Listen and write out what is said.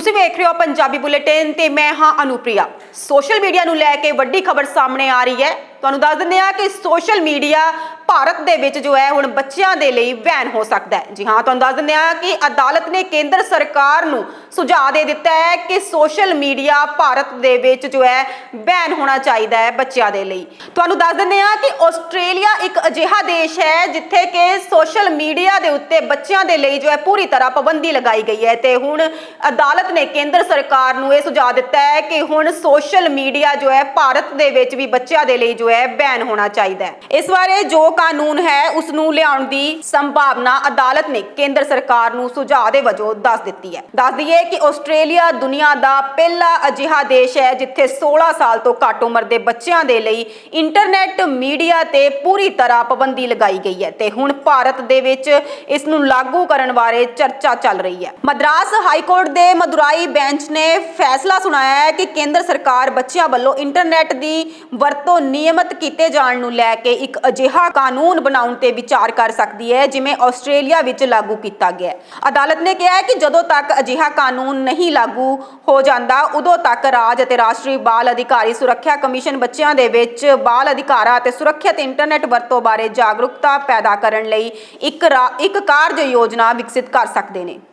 ਤੁਸੀਂ ਵੇਖ ਰਹੇ ਹੋ ਪੰਜਾਬੀ ਬੁਲੇਟਿਨ ਤੇ ਮੈਂ ਹਾਂ ਅਨੁਪ੍ਰਿਆ। ਸੋਸ਼ਲ ਮੀਡੀਆ ਨੂੰ ਲੈ ਕੇ ਵੱਡੀ ਖਬਰ ਸਾਹਮਣੇ ਆ ਰਹੀ ਹੈ। ਤੁਹਾਨੂੰ ਦੱਸ ਦਿੰਦੇ ਆ ਕਿ ਸੋਸ਼ਲ ਮੀਡੀਆ ਭਾਰਤ ਦੇ ਵਿੱਚ ਜੋ ਹੈ ਹੁਣ ਬੱਚਿਆਂ ਦੇ ਲਈ ਬੈਨ ਹੋ ਸਕਦਾ ਹੈ। ਜੀ ਹਾਂ, ਤੁਹਾਨੂੰ ਦੱਸ ਦਿੰਦੇ ਆ ਕਿ ਅਦਾਲਤ ਨੇ ਕੇਂਦਰ ਸਰਕਾਰ ਨੂੰ ਸੁਝਾਅ ਦੇ ਦਿੱਤਾ ਹੈ ਕਿ ਸੋਸ਼ਲ ਮੀਡੀਆ ਭਾਰਤ ਦੇ ਵਿੱਚ ਜੋ ਹੈ ਬੈਨ ਹੋਣਾ ਚਾਹੀਦਾ ਹੈ ਬੱਚਿਆਂ ਦੇ ਲਈ। ਤੁਹਾਨੂੰ ਦੱਸ ਦਿੰਦੇ ਆ ਕਿ ਆਸਟ੍ਰੇਲੀਆ ਇੱਕ ਅਜਿਹਾ ਦੇਸ਼ ਹੈ ਜਿੱਥੇ ਕਿ ਸੋਸ਼ਲ ਮੀਡੀਆ ਦੇ ਉੱਤੇ ਬੱਚਿਆਂ ਦੇ ਲਈ ਜੋ ਹੈ ਪੂਰੀ ਤਰ੍ਹਾਂ ਪਾਬੰਦੀ ਲਗਾਈ ਗਈ ਹੈ ਤੇ ਹੁਣ ਅਦਾਲਤ ਨੇ ਕੇਂਦਰ ਸਰਕਾਰ ਨੂੰ ਇਹ ਸੁਝਾਅ ਦਿੱਤਾ ਹੈ ਕਿ ਹੁਣ ਸੋਸ਼ਲ ਮੀਡੀਆ ਜੋ ਹੈ ਭਾਰਤ ਦੇ ਵਿੱਚ ਵੀ ਬੱਚਿਆਂ ਦੇ ਲਈ ਜੋ ਹੈ, ਬੈਨ ਹੋਣਾ ਚਾਹੀਦਾ ਹੈ। ਇਸ ਬਾਰੇ ਜੋ ਕਾਨੂੰਨ ਹੈ ਉਸ ਨੂੰ ਲਿਆਉਣ ਦੀ ਸੰਭਾਵਨਾ ਅਦਾਲਤ ਨੇ ਕੇਂਦਰ ਸਰਕਾਰ ਨੂੰ ਸੁਝਾਅ ਦੇ ਵਜੋਂ ਦੱਸ ਦਿੱਤੀ ਹੈ। ਦੱਸ ਦਈਏ ਕਿ ਆਸਟ੍ਰੇਲੀਆ ਦੁਨੀਆ ਦਾ ਪਹਿਲਾ ਅਜਿਹਾ ਦੇਸ਼ ਹੈ, ਜਿੱਥੇ 16 ਸਾਲ ਤੋਂ ਘੱਟ ਉਮਰ ਦੇ ਬੱਚਿਆਂ ਦੇ ਲਈ ਇੰਟਰਨੈਟ ਮੀਡੀਆ ਤੇ ਪੂਰੀ ਤਰ੍ਹਾਂ ਪਾਬੰਦੀ ਲਗਾਈ ਗਈ ਹੈ ਤੇ ਹੁਣ ਭਾਰਤ ਦੇ ਵਿੱਚ ਇਸ ਨੂੰ ਲਾਗੂ ਕਰਨ ਬਾਰੇ ਚਰਚਾ ਚੱਲ ਰਹੀ ਹੈ। ਮਦਰਾਸ ਹਾਈ ਕੋਰਟ ਦੇ ਮਦੁਰਾਈ ਬੈਂਚ ਨੇ ਫੈਸਲਾ ਸੁਣਾਇਆ ਹੈ ਕਿ ਕੇਂਦਰ ਸਰਕਾਰ ਬੱਚਿਆਂ ਵੱਲੋਂ ਇੰਟਰਨੈਟ ਦੀ ਵਰਤੋਂ ਨਿਯਮ ਨਿਯਮਤ ਕੀਤੇ ਜਾਣ ਨੂੰ ਲੈ ਕੇ ਇੱਕ ਅਜਿਹਾ ਕਾਨੂੰਨ ਬਣਾਉਣ ਤੇ ਵਿਚਾਰ ਕਰ ਸਕਦੀ ਹੈ, ਜਿਵੇਂ ਆਸਟ੍ਰੇਲੀਆ ਵਿੱਚ ਲਾਗੂ ਕੀਤਾ ਗਿਆ ਅਦਾਲਤ ਨੇ ਕਿਹਾ ਹੈ ਕਿ ਜਦੋਂ ਤੱਕ ਅਜਿਹਾ ਕਾਨੂੰਨ ਨਹੀਂ ਲਾਗੂ ਹੋ ਜਾਂਦਾ, ਉਦੋਂ ਤੱਕ ਰਾਜ ਅਤੇ ਰਾਸ਼ਟਰੀ ਬਾਲ ਅਧਿਕਾਰੀ ਸੁਰੱਖਿਆ ਕਮਿਸ਼ਨ ਬੱਚਿਆਂ ਦੇ ਵਿੱਚ ਬਾਲ ਅਧਿਕਾਰਾਂ ਅਤੇ ਸੁਰੱਖਿਅਤ ਇੰਟਰਨੈਟ ਵਰਤੋਂ ਬਾਰੇ ਜਾਗਰੂਕਤਾ ਪੈਦਾ ਕਰਨ ਲਈ ਇੱਕ ਰਾ- ਇੱਕ ਕਾਰਜ ਯੋਜਨਾ ਵਿਕਸਿਤ ਕਰ ਸਕਦੇ ਨੇ।